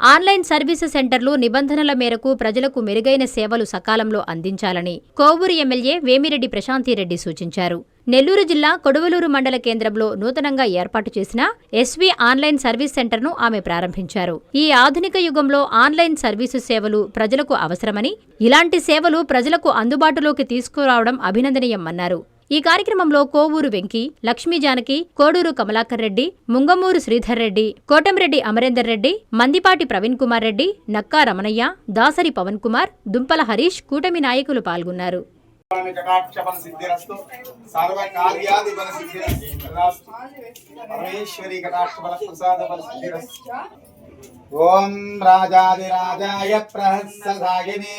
Online service సెంటర్లు నిబంధనల మేరకు ప్రజలకు మెరుగైన సేవలు సకాలంలో అందించాలని కోవూరు ఎమ్మెల్యే వేమిరెడ్డి ప్రశాంతిరెడ్డి సూచించారు. నెల్లూరు జిల్లా కొడవలూరు మండల కేంద్రంలో నూతనంగా ఏర్పాటు చేసిన ఎస్వీ ఆన్లైన్ సర్వీస్ సెంటర్ను ఆమె ప్రారంభించారు. ఈ ఆధునిక యుగంలో ఆన్లైన్ సర్వీసు సేవలు ప్రజలకు అవసరమని ఇలాంటి సేవలు ప్రజలకు అందుబాటులోకి తీసుకురావడం అభినందనీయమన్నారు. ఈ కార్యక్రమంలో కోవూరు వెంకి లక్ష్మీ జానకి కోడూరు కమలాకర్ రెడ్డి ముంగమూరు శ్రీధర్ రెడ్డి కోటంరెడ్డి అమరేందర్ రెడ్డి మందిపాటి ప్రవీణ్ కుమార్ రెడ్డి నక్కా రమణయ్య దాసరి పవన్ కుమార్ దుంపల హరీష్ కూటమి నాయకులు పాల్గొన్నారు కటాక్షపన సిద్ధిరస్తు సర్వ సిద్ధిరస్తు పరమేశ్వరి ప్రసాద సిద్ధిరస్తు ఓం ప్రహస్సదాయినే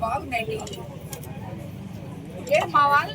బాగుందండి ఏ మా వాళ్ళు